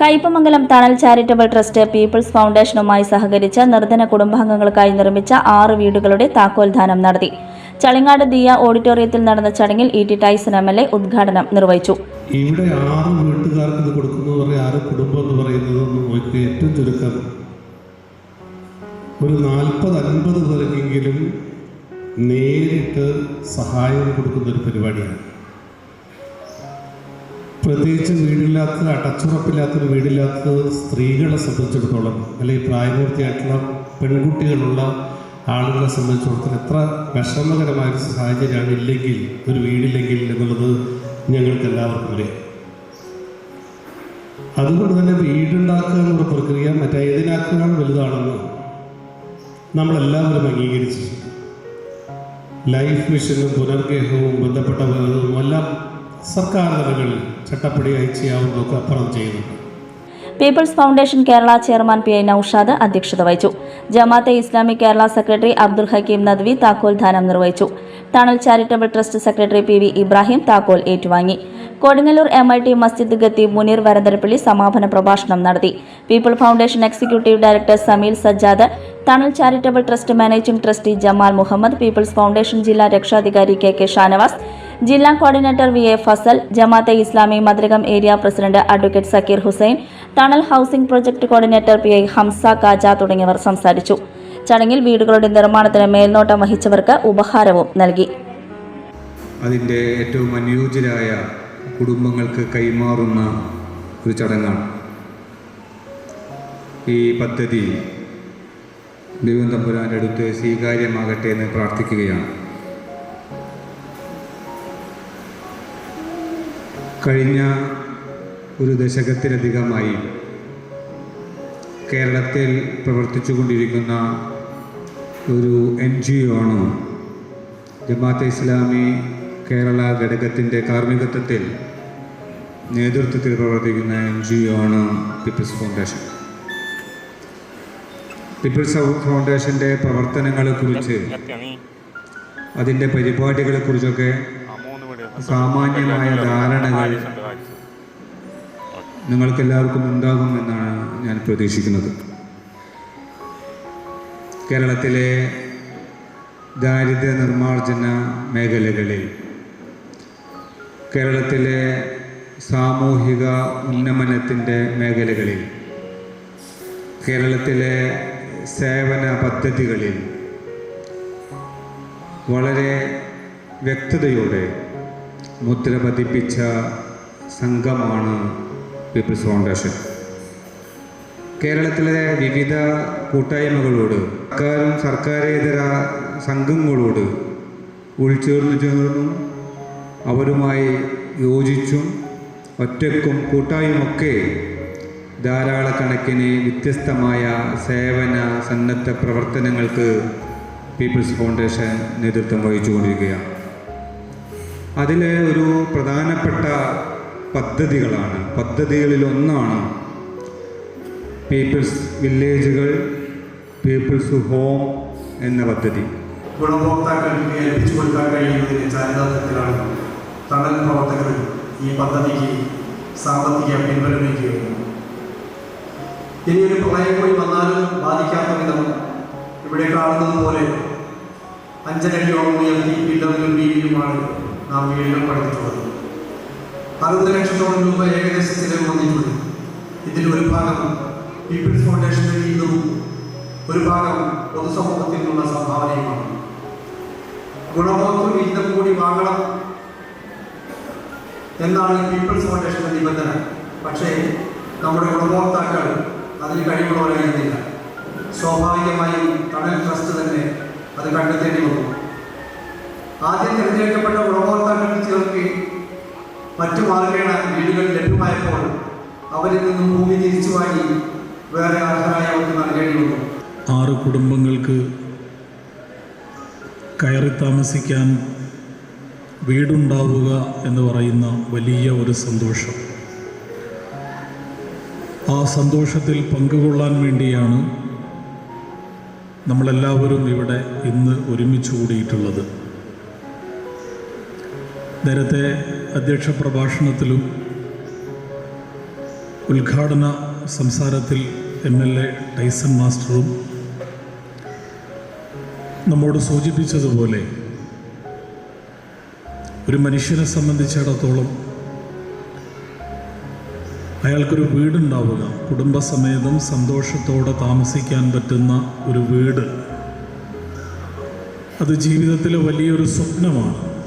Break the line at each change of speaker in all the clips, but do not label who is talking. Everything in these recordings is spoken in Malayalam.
കയ്പമംഗലം തണൽ ചാരിറ്റബിൾ ട്രസ്റ്റ് പീപ്പിൾസ് ഫൗണ്ടേഷനുമായി സഹകരിച്ച് നിർധന കുടുംബാംഗങ്ങൾക്കായി നിർമ്മിച്ച ആറ് വീടുകളുടെ താക്കോൽദാനം നടത്തി. ചളിങ്ങാട് ദിയ ഓഡിറ്റോറിയത്തിൽ നടന്ന ചടങ്ങിൽ E T Tyson M L A ഉദ്ഘാടനം നിർവഹിച്ചു.
ഇവിടെ ആറ് വീട്ടുകാർക്ക് ഇത് കൊടുക്കുന്നു ആറ് കുടുംബം എന്ന് പറയുന്നത് നോക്കി ഏറ്റവും ചുരുക്കം. ഒരു നാൽപ്പത് അൻപത് പേർക്കെങ്കിലും നേരിട്ട് സഹായം കൊടുക്കുന്ന ഒരു പരിപാടിയാണ്. പ്രത്യേകിച്ച് വീടില്ലാത്ത അടച്ചുറപ്പില്ലാത്തൊരു വീടില്ലാത്ത സ്ത്രീകളെ സംബന്ധിച്ചിടത്തോളം അല്ലെങ്കിൽ പ്രായപൂർത്തിയായിട്ടുള്ള പെൺകുട്ടികളുള്ള ആളുകളെ സംബന്ധിച്ചിടത്തോളം എത്ര വിഷമകരമായ സാഹചര്യമാണ് ഇല്ലെങ്കിൽ ഒരു വീടില്ലെങ്കിൽ എന്നുള്ളത് ഞങ്ങൾക്ക് എല്ലാവർക്കും അറിയാം. അതുകൊണ്ട് തന്നെ വീടുണ്ടാക്കുക എന്നുള്ള പ്രക്രിയ മറ്റേതിനേക്കാൾ വലുതാണെന്ന് നമ്മളെല്ലാവരും അംഗീകരിച്ചു ലൈഫ് മിഷനും പുനർഗേഹവും ബന്ധപ്പെട്ട സർക്കാർ നിലകളിൽ ചട്ടപ്പടിയായി ചെയ്യാവുന്നതൊക്കെ അപ്പുറം ചെയ്യുന്നുണ്ട്
people's foundation Kerala chairman P I Naushad അധ്യക്ഷത വഹിച്ചു. ജമാഅത്തെ ഇസ്ലാമി കേരള സെക്രട്ടറി അബ്ദുൽ ഹക്കീം നദ്വി താക്കോൽദാനം നിർവഹിച്ചു. Thanal charitable trust secretary P V Ibrahim താക്കോൽ ഏറ്റുവാങ്ങി. Kodungallur M I T Masjid ഗത്തി Muneer Varantharappilly സമാപന പ്രഭാഷണം നടത്തി. People foundation executive director Sameel Sajjad Thanal charitable trust managing trustee Jamal Muhammad people's foundation ജില്ലാ രക്ഷാധികാരി കെ കെ ഷാനവാസ് ജില്ലാ coordinator V A Fazal Jamaat-e Islami മദ്രകം area president advocate Sakeer Hussain Thanal housing project coordinator P I Hamza Khaja തുടങ്ങിയവർ സംസാരിച്ചു. ചടങ്ങിൽ വീടുകളുടെ നിർമ്മാണത്തിന് മേൽനോട്ടം വഹിച്ചവർക്ക് ഉപഹാരവും നൽകി.
അതിന്റെ ഏറ്റവും അനുയോജ്യരായ കുടുംബങ്ങൾക്ക് കൈമാറുന്ന ഒരു ചടങ്ങാണ്. ഈ പദ്ധതി ദൈവം തമ്പുരാന്റെ അടുത്ത് സ്വീകാര്യമാകട്ടെ എന്ന് പ്രാർത്ഥിക്കുകയാണ്. കഴിഞ്ഞ ഒരു ദശകത്തിലധികമായി കേരളത്തിൽ പ്രവർത്തിച്ചു കൊണ്ടിരിക്കുന്ന ഒരു എൻ ജി ഒ ആണ് ജമാഅത്തെ ഇസ്ലാമി കേരള ഘടകത്തിന്റെ കാർമ്മികത്വത്തിൽ നേതൃത്വത്തിൽ പ്രവർത്തിക്കുന്ന എൻ ജി ഒ ആണ് പീപ്പിൾസ് ഫൗണ്ടേഷൻ. പീപ്പിൾസ് ഫൗണ്ടേഷന്റെ പ്രവർത്തനങ്ങളെക്കുറിച്ച് അതിന്റെ പരിപാടികളെക്കുറിച്ചൊക്കെ സാമാന്യമായ ധാരണകൾ നിങ്ങൾക്കെല്ലാവർക്കും ഉണ്ടാകും എന്നാണ് ഞാൻ പ്രതീക്ഷിക്കുന്നത്. കേരളത്തിലെ ദാരിദ്ര്യ നിർമ്മാർജന മേഖലകളിൽ കേരളത്തിലെ സാമൂഹിക ഉന്നമനത്തിന്റെ മേഖലകളിൽ കേരളത്തിലെ സേവന പദ്ധതികളിൽ വളരെ വ്യക്തതയോടെ മുദ്ര പതിപ്പിച്ച സംഘമാണ് പീപ്പിൾസ് ഫൗണ്ടേഷൻ. കേരളത്തിലെ വിവിധ കൂട്ടായ്മകളോട് സർക്കാരും സർക്കാരേതര സംഘങ്ങളോട് ഉൾച്ചേർന്നു ചേർന്നും അവരുമായി യോജിച്ചും ഒറ്റക്കും കൂട്ടായുമൊക്കെ ധാരാളക്കണക്കിന് വ്യത്യസ്തമായ സേവന സന്നദ്ധ പ്രവർത്തനങ്ങൾക്ക് പീപ്പിൾസ് ഫൗണ്ടേഷൻ നേതൃത്വം വഹിച്ചുകൊണ്ടിരിക്കുകയാണ്. അതിലെ ഒരു പ്രധാനപ്പെട്ട പദ്ധതികളാണ്. പദ്ധതികളിലൊന്നാണ് പീപ്പിൾസ് വില്ലേജുകൾ പീപ്പിൾസ് ഹോം എന്ന പദ്ധതി.
ഗുണഭോക്താക്കൾക്ക് ഏൽപ്പിച്ചു കൊടുക്കാൻ കഴിയുന്നതിന് ചാരിതാർത്ഥ്യത്തിലാണ് തണൽ പ്രവർത്തകർ ഈ പദ്ധതിക്ക് സാമ്പത്തിക ചെയ്യുന്നത് ഇനി ഒരു പ്രളയം കൂടി വന്നാലും ബാധിക്കാത്ത വിധം ഇവിടെ കാണുന്നത് പോലെ അഞ്ചരടിയോളം ഉയർത്തി പില്ലറിലും വീതിയുമാണ് നാം വീണ്ടും പണിതിട്ടുള്ളത് അറുപത് ലക്ഷത്തോളം രൂപ ഏകദേശം ചിലവ് വന്നിട്ടുണ്ട് ഇതിൽ ഒരു ഭാഗം പീപ്പിൾസ് ഫൗണ്ടേഷന്റെ വീതവും ഒരു ഭാഗം പൊതുസമൂഹത്തിൽ നിന്നുള്ള സംഭാവനയുമാണ്. ഗുണഭോക്തൃ വിഹിതം കൂടി വാങ്ങണം എന്നാണ് പീപ്പിൾസ് ഫൗണ്ടേഷന്റെ നിബന്ധന. പക്ഷേ നമ്മുടെ ഗുണഭോക്താക്കൾ അതിന് കഴിവുള്ളവരായിരുന്നില്ല. സ്വാഭാവികമായും തണൽ ട്രസ്റ്റ് തന്നെ അത് കണ്ടെത്തേണ്ടി വന്നു. ആദ്യം തിരഞ്ഞെടുക്കപ്പെട്ട ഗുണഭോക്താക്കൾക്ക് ചിലർക്ക് മറ്റു മാർഗേണ വീടുകൾ ലഭ്യമായപ്പോൾ അവരിൽ നിന്നും ഭൂമി തിരിച്ചു വാങ്ങി വേറെ അർഹരായവർക്ക് നൽകേണ്ടി വന്നു
ആറ് കുടുംബങ്ങൾക്ക് കയറി താമസിക്കാൻ വീടുണ്ടാവുക എന്ന് പറയുന്ന വലിയ ഒരു സന്തോഷം. ആ സന്തോഷത്തിൽ പങ്കുകൊള്ളാൻ വേണ്ടിയാണ് നമ്മളെല്ലാവരും ഇവിടെ ഇന്ന് ഒരുമിച്ച് കൂടിയിട്ടുള്ളത്. നേരത്തെ അധ്യക്ഷ പ്രഭാഷണത്തിലും ഉദ്ഘാടന സംസാരത്തിൽ എം എൽ എ ടൈസൺ മാസ്റ്ററും നമ്മോട് സൂചിപ്പിച്ചതുപോലെ ഒരു മനുഷ്യനെ സംബന്ധിച്ചിടത്തോളം അയാൾക്കൊരു വീടുണ്ടാവുക കുടുംബസമേതം സന്തോഷത്തോടെ താമസിക്കാൻ പറ്റുന്ന ഒരു വീട്. അത് ജീവിതത്തിലെ വലിയൊരു സ്വപ്നമാണ്.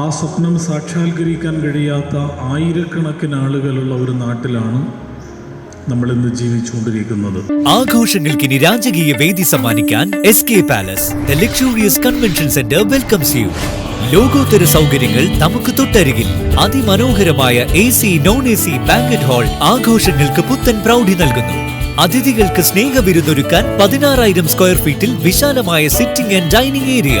ആ സ്വപ്നം സാക്ഷാത്കരിക്കാൻ കഴിയാത്ത ആയിരക്കണക്കിന് ആളുകളുള്ള ഒരു നാട്ടിലാണ് നമ്മൾ ഇന്ന് ജീവിച്ചുകൊണ്ടിരിക്കുന്നത്.
ആഘോഷങ്ങൾക്കിനി രാജകീയ വേദി സമ്മാനിക്കാൻ S K palace the luxurious convention centre welcomes you ലോകോത്തര സൗകര്യങ്ങൾ നമുക്ക് തൊട്ടരികിൽ. അതിമനോഹരമായ A C non A C banquet hall ആഘോഷങ്ങൾക്ക് പുത്തൻ പ്രൗഢി നൽകുന്നു. അതിഥികൾക്ക് സ്നേഹ വിരുന്നൊരുക്കാൻ പതിനാറായിരം സ്ക്വയർ ഫീറ്റിൽ വിശാലമായ സിറ്റിംഗ് ആൻഡ് ഡൈനിങ് ഏരിയ